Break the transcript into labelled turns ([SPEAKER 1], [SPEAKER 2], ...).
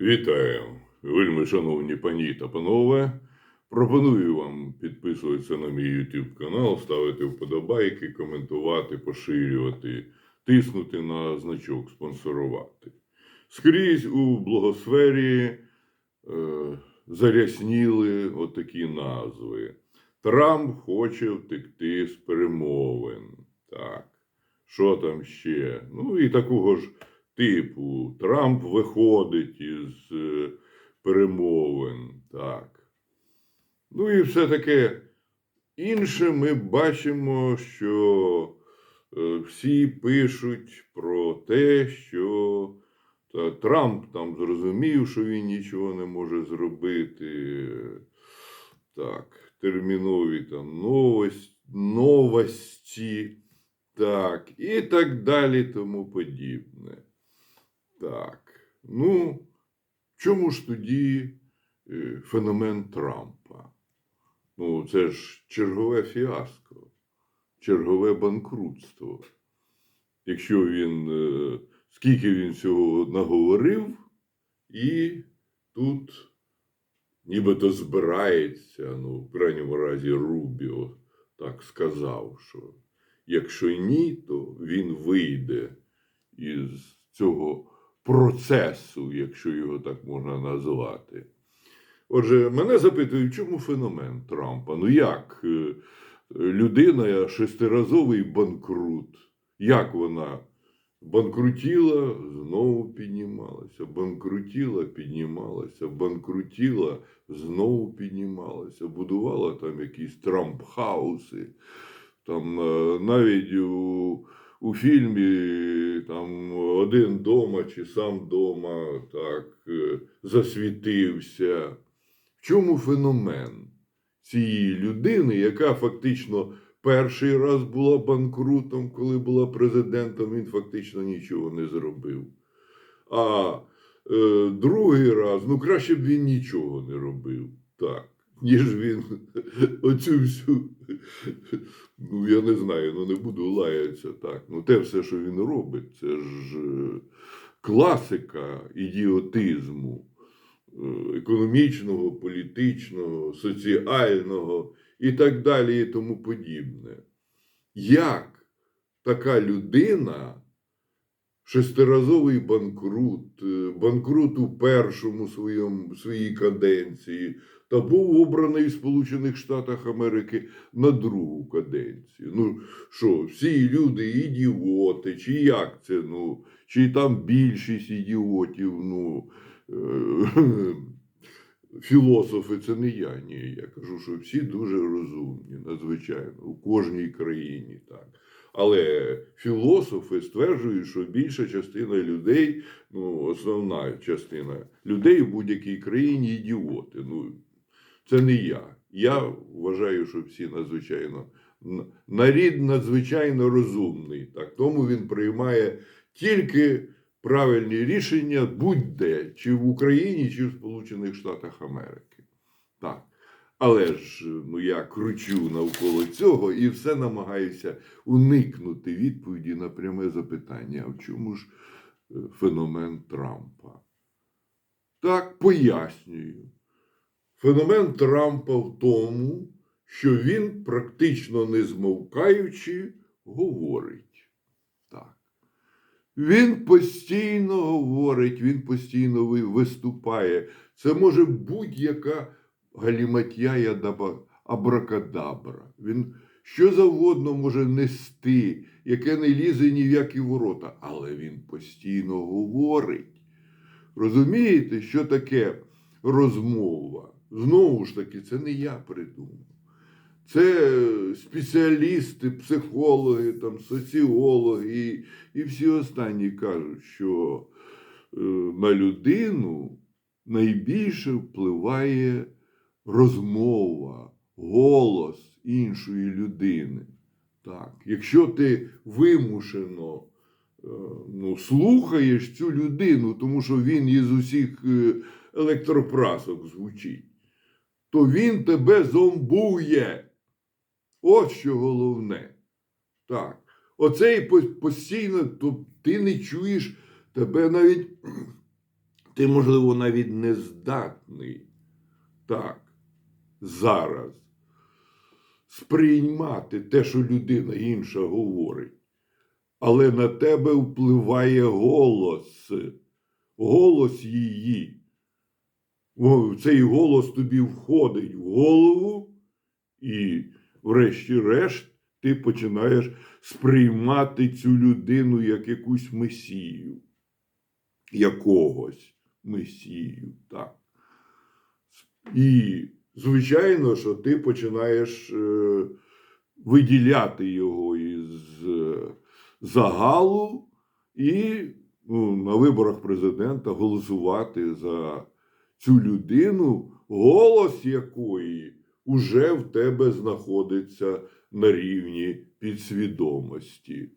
[SPEAKER 1] Вітаю, вельми шановні пані та панове. Пропоную вам підписуватися на мій YouTube канал, ставити вподобайки, коментувати, поширювати, тиснути на значок, спонсорувати. Скрізь у блогосфері е, зарясніли отакі назви. Трамп хоче втекти з перемовин. Так. Що там ще? Ну і такого ж типу Трамп виходить із е, перемовин. Так. Ну і все таке інше ми бачимо, що е, всі пишуть про те, що Трамп там зрозумів, що він нічого не може зробити. Так, термінові там новості, новості. Так, і так далі, тому подібне. Так. Ну, в чому ж тоді е, феномен Трампа? Ну, це ж чергове фіаско, чергове банкрутство. Якщо він, е, скільки він цього наговорив, і тут нібито збирається, ну, в крайньому разі, Рубіо так сказав, що якщо ні, то він вийде із цього процесу, якщо його так можна назвати. Отже, мене запитують, чому феномен Трампа? Ну як е, людина шестиразовий банкрут, як вона банкрутіла, знову піднімалася, банкрутіла, піднімалася, банкрутіла, знову піднімалася, будувала там якісь трампхауси. Там е, навіть у, у фільмі там один дома чи сам дома так е, засвітився. В чому феномен цієї людини, яка фактично перший раз була банкрутом, коли була президентом, він фактично нічого не зробив. А е, другий раз, ну краще б він нічого не робив. Так. Ніж він оцю всю, ну я не знаю, ну не буду лаятися так. Ну те все, що він робить, це ж е, класика ідіотизму е, економічного, політичного, соціального і так далі, і тому подібне. Як така людина, шестиразовий банкрут, е, банкрут у першому своєму, своїй каденції, та був обраний в Сполучених Штатах Америки на другу каденцію. Ну що, всі люди ідіоти, чи як це? Ну, чи там більшість ідіотів, ну. е, Філософи це не я, ні. Я кажу, що всі дуже розумні, надзвичайно, у кожній країні. Але філософи стверджують, що більша частина людей, ну, основна частина людей в будь-якій країні ідіоти. Ну, це не я. Я вважаю, що всі надзвичайно нарід надзвичайно розумний. Так, тому він приймає тільки правильні рішення будь-де, чи в Україні, чи в Сполучених Штатах Америки. Так. Але ж ну, я кручу навколо цього і все намагаюся уникнути відповіді на пряме запитання: а в чому ж е, феномен Трампа? Так, пояснюю. Феномен Трампа в тому, що він практично не змовкаючи говорить. Так. Він постійно говорить, він постійно виступає. Це може будь-яка галіматія і абракадабра. Він що завгодно може нести, яке не лізе ні в які ворота, але він постійно говорить. Розумієте, що таке розмова? Знову ж таки, це не я придумав. Це спеціалісти, психологи, там, соціологи і, і всі останні кажуть, що е, на людину найбільше впливає розмова, голос іншої людини. Так, якщо ти вимушено е, ну, слухаєш цю людину, тому що він із усіх е, електропрасок звучить, то він тебе зомбує. От що головне. Так. Оцей по- постійно, то ти не чуєш, тебе навіть ти, можливо, навіть не здатний так зараз сприймати те, що людина інша говорить. Але на тебе впливає голос, голос її. Цей голос тобі входить в голову, і, врешті-решт, ти починаєш сприймати цю людину як якусь месію, якогось месію. так. І, звичайно, що ти починаєш е, виділяти його із е, загалу і ну, на виборах президента голосувати за цю людину, голос якої уже в тебе знаходиться на рівні підсвідомості.